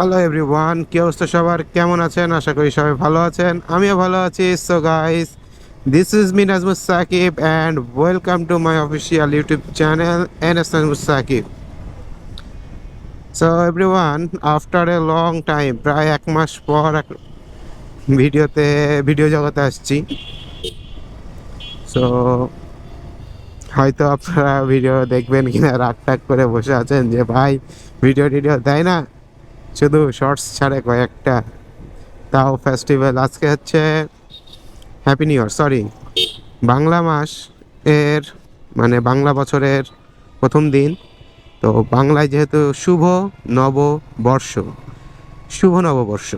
Hello everyone কি অবস্থা সবার? কেমন আছেন? আশা করি সবাই ভালো আছেন। আমিও ভালো আছি। So guys this is me Nazmus Sakib and welcome to my official YouTube channel N S Nazmus Sakib so everyone after a long time প্রায় এক মাস পর এক ভিডিওতে ভিডিও জগতে আসছি। সো হয়তো আপনারা ভিডিও দেখবেন কিনা, রাগ টাগ করে বসে আছেন যে, ভাই ভিডিও টিডিও দেয় না? শুধু শর্টস ছাড়ে কয়েকটা। তাও ফেস্টিভ্যাল আজকে হচ্ছে happy new year sorry Bangla মাস এর মানে বাংলা বছরের প্রথম দিন। তো বাংলায় যেহেতু শুভ নববর্ষ শুভ নববর্ষ।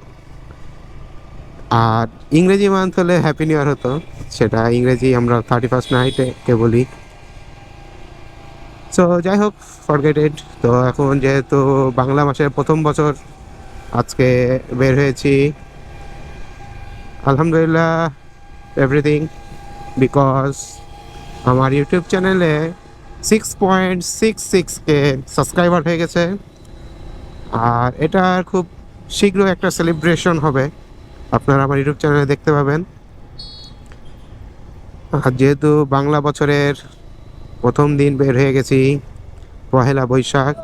আর ইংরেজি মান্থ হলে হ্যাপি নিউ ইয়ার হতো, সেটা ইংরেজি আমরা থার্টি ফার্স্ট নাইটে বলি। সো যাই হোক ফরগেটেড তো এখন যেহেতু বাংলা মাসের প্রথম বছর, আজকে বের হয়েছি। আলহামদুলিল্লাহ এভরিথিং বিকজ আমার ইউটিউব চ্যানেলে six point six six K subscriber হয়ে গেছে। আর এটার খুব শীঘ্র একটা সেলিব্রেশন হবে। আপনারা আমার ইউটিউব চ্যানেলে দেখতে পাবেন। আর যেহেতু বাংলা বছরের প্রথম দিন বের হয়ে গেছি, পহেলা বৈশাখ।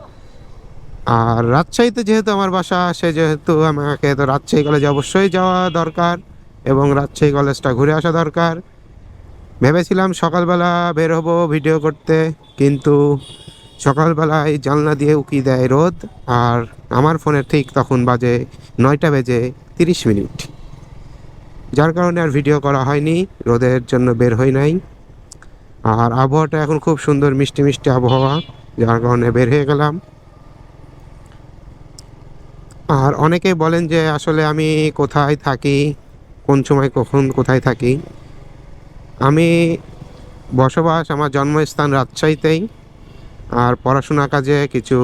আর রাজশাহীতে যেহেতু আমার বাসা, সে যেহেতু আমাকে তো রাজশাহী কলেজে অবশ্যই যাওয়া দরকার এবং রাজশাহী কলেজটা ঘুরে আসা দরকার। ভেবেছিলাম সকালবেলা বের হব ভিডিও করতে, কিন্তু সকালবেলায় জানলা দিয়ে উকি দেয় রোদ আর আমার ফোনে ঠিক তখন বাজে নয়টা বেজে তিরিশ মিনিট। যার কারণে আর ভিডিও করা হয়নি, রোদের জন্য বের হই নাই। আর আবহাওয়াটা এখন খুব সুন্দর, মিষ্টি মিষ্টি আবহাওয়া, যার কারণে বের হয়ে গেলাম। আর অনেকেই বলেন যে আসলে আমি কোথায় থাকি, কোন সময় কখন কোথায় থাকি। আমি বসবাস, আমার জন্মস্থান রাজশাহীতেই। আর পড়াশোনা কাজে কিছু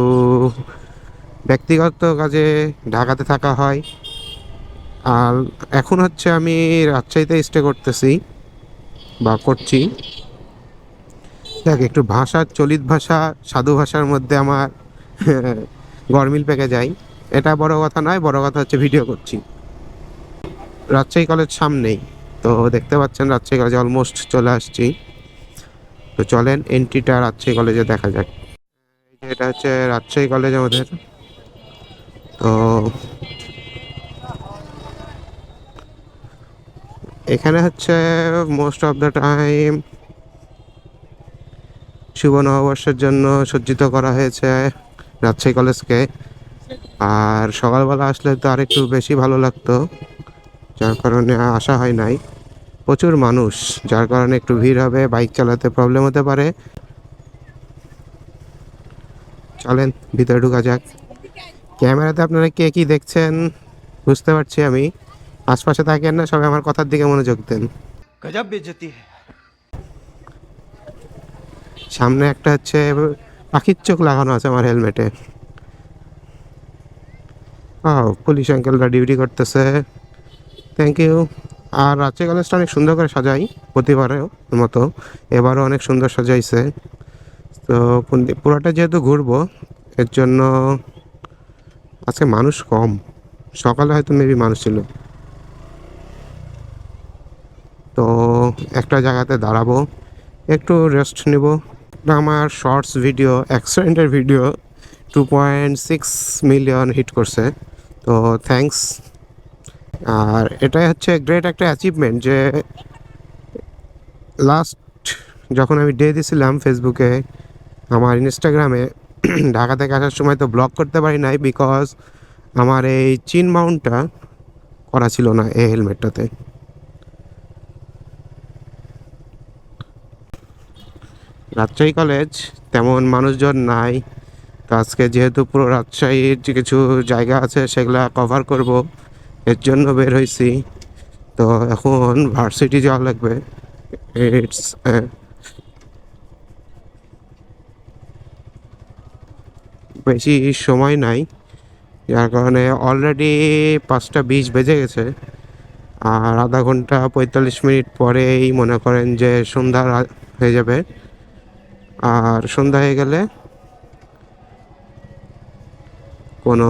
ব্যক্তিগত কাজে ঢাকাতে থাকা হয়। আর এখন হচ্ছে আমি রাজশাহীতে স্টে করতেছি বা করছি। দেখ, একটু ভাষা, চলিত ভাষা, সাধু ভাষার মধ্যে আমার গরমিল পেকে যায়। এটা বড় কথা নয়, বড় কথা হচ্ছে ভিডিও করছি। রাজশাহী কলেজ সামনেই, তো দেখতে পাচ্ছেন রাজশাহী কলেজে অলমোস্ট চলে আসছি। তো চলেন এন্ট্রিটা রাজশাহী কলেজে দেখা যাক। এটা হচ্ছে রাজশাহী কলেজ আমাদের। তো এখানে হচ্ছে মোস্ট অফ দ্য টাইম শুভ নববর্ষের জন্য সজ্জিত করা হয়েছে রাজশাহী কলেজকে। আর সকালবেলা আসলে তো আর একটু বেশি ভালো লাগতো, যার কারণে আসা হয় নাই। প্রচুর মানুষ, যার কারণে একটু ভিড় হবে, বাইক চালাতে প্রবলেম হতে পারে। চলেন, ভিতরে ঢুকা যাক। ক্যামেরাতে আপনারা কে কী দেখছেন বুঝতে পারছি আমি। আশপাশে থাকেন না, সবাই আমার কথার দিকে মনোযোগ দেন। গজব বেজতি হ্যাঁ সামনে একটা হচ্ছে পাখির চোখ লাগানো আছে আমার হেলমেটে। ও পুলিশ আঙ্কেলরা ডিউটি করতেছে। থ্যাংক ইউ আর রাত্রি কলেজটা অনেক সুন্দর করে সাজাই, প্রতিবারেও মতো। এবারও অনেক সুন্দর সাজাইছে। তো পুরোটা যেহেতু ঘুরবো, এর জন্য আজকে মানুষ কম। সকালে হয়তো মেবি মানুষ ছিল। তো একটা জায়গাতে দাঁড়াবো, একটু রেস্ট নেব। আমার শর্টস ভিডিও অ্যাক্সিডেন্টের video two point six million hit করছে। তো থ্যাঙ্কস আর এটাই হচ্ছে গ্রেট একটা অ্যাচিভমেন্ট যে লাস্ট যখন আমি ডে দিছিলাম ফেসবুকে আমার ইনস্টাগ্রামে ঢাকা থেকে আসার সময় তো ব্লগ করতে পারি নাই বিকজ আমার এই চিন মাউন্টটা করা ছিল না এই হেলমেটটাতে রাজশাহী কলেজ তেমন মানুষজন নাই। তো আজকে যেহেতু পুরো রাজশাহীর যে কিছু জায়গা আছে, সেগুলা কভার করব, এর জন্য বের হয়েছি তো এখন ভার্সিটি যাওয়া লাগবে। ইটস বেশি সময় নাই। যার কারণে অলরেডি পাঁচটা বিশ বেজে গেছে। আর আধা ঘণ্টা পঁয়তাল্লিশ মিনিট পরেই মনে করেন যে সন্ধ্যা হয়ে যাবে। আর সন্ধ্যা হয়ে গেলে কোনো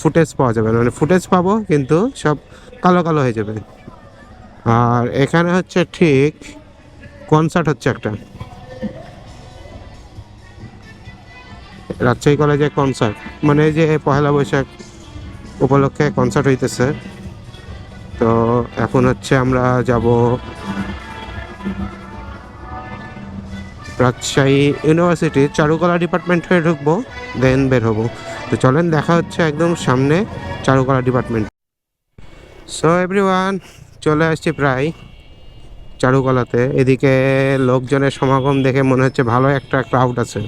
ফুটেজ পাওয়া যাবে না। মানে ফুটেজ পাবো, কিন্তু সব কালো কালো হয়ে যাবে। আর এখানে হচ্ছে ঠিক কনসার্ট হচ্ছে একটা। রাজশাহী কলেজে কনসার্ট মানে যে পহেলা বৈশাখ উপলক্ষে কনসার্ট হইতেছে। তো এখন হচ্ছে আমরা যাব রাজশাহী ইউনিভার্সিটি চারুকলা ডিপার্টমেন্ট হয়ে ঢুকবো দেন বের হব। তো চলেন দেখা হচ্ছে একদম সামনে চারুকলা ডিপার্টমেন্ট সো এভরিওয়ান চলে আসছি প্রায় চারুকলাতে। এদিকে লোকজনের সমাগম দেখে মনে হচ্ছে ভালো একটা ক্রাউড আছে।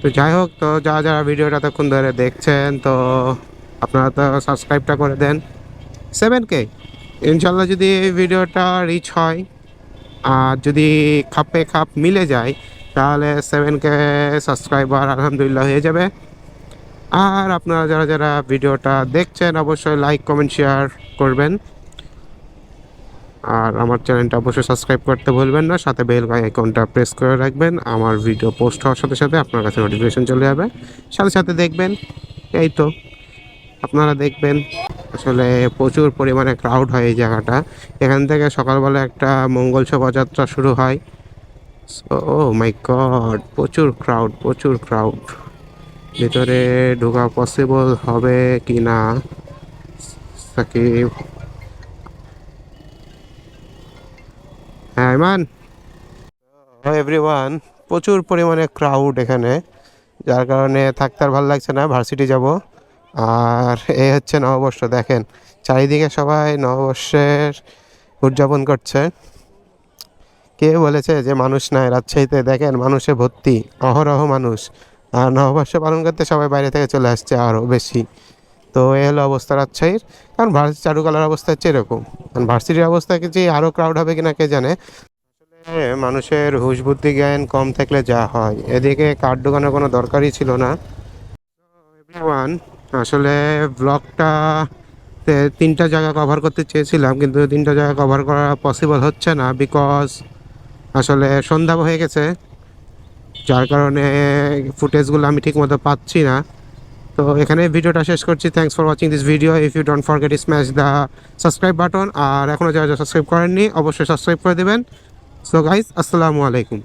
তো যাই হোক, তো যারা যারা ভিডিওটা এতক্ষণ ধরে দেখছেন, তো আপনারা তো সাবস্ক্রাইবটা করে দেন। সেভেন কে ইনশাল্লাহ যদি এই ভিডিওটা রিচ হয় আর যদি খাপে খাপ মিলে যায়, তাহলে সেভেন কে সাবস্ক্রাইবার আলহামদুলিল্লাহ হয়ে যাবে। আর আপনারা যারা যারা ভিডিওটা দেখছেন, অবশ্যই লাইক কমেন্ট শেয়ার করবেন। আর আমার চ্যানেলটা অবশ্যই সাবস্ক্রাইব করতে ভুলবেন না, সাথে বেল আইকনটা প্রেস করে রাখবেন। আমার ভিডিও পোস্ট হওয়ার সাথে সাথে আপনার কাছে নোটিফিকেশন চলে যাবে। সাথে সাথে দেখবেন, এই তো। আপনারা দেখবেন আসলে প্রচুর পরিমাণে ক্রাউড হয় এই জায়গাটা। এখান থেকে সকালবেলা একটা মঙ্গল শোভাযাত্রা শুরু হয়। ও মাই গড প্রচুর ক্রাউড প্রচুর ক্রাউড ভিতরে ঢোকা পসিবল হবে কি না সাকিব। হ্যাঁ ইমান এভরিওয়ান প্রচুর পরিমাণে ক্রাউড এখানে। যার কারণে থাকতে আর ভালো লাগছে না, ভার্সিটি যাব। আর এ হচ্ছে নববর্ষ, দেখেন, চারিদিকে সবাই নববর্ষের উদযাপন করছে। কে বলেছে যে মানুষ নাই, রাজশাহীতে দেখেন মানুষে ভর্তি, অহরহ মানুষ। আর নববর্ষ পালন করতে সবাই বাইরে থেকে চলে আসছে আরও বেশি। তো এ হলো অবস্থা রাজশাহীর। কারণ ভার্সিটি চারুকলার অবস্থা হচ্ছে এরকম। কারণ ভার্সিটির অবস্থা যে আরও ক্রাউড হবে কিনা কে জানে। আসলে মানুষের হুশ বুদ্ধি জ্ঞান কম থাকলে যা হয়। এদিকে কার্ড দোকানের কোনো দরকারই ছিল না। এভরিওয়ান আসলে ব্লগটা তিনটা জায়গা কভার করতে চেয়েছিলাম, কিন্তু তিনটা জায়গা কভার করা পসিবল হচ্ছে না বিকজ আসলে সন্ধ্যা হয়ে গেছে, যার কারণে ফুটেজগুলো আমি ঠিকমতো পাচ্ছি না। তো এখানে ভিডিওটা শেষ করছি thanks for watching this video if you don't forget smash the subscribe button আর এখনও যারা যারা সাবস্ক্রাইব করেননি, অবশ্যই সাবস্ক্রাইব করে দেবেন। সো গাইজ আসসালামু আলাইকুম।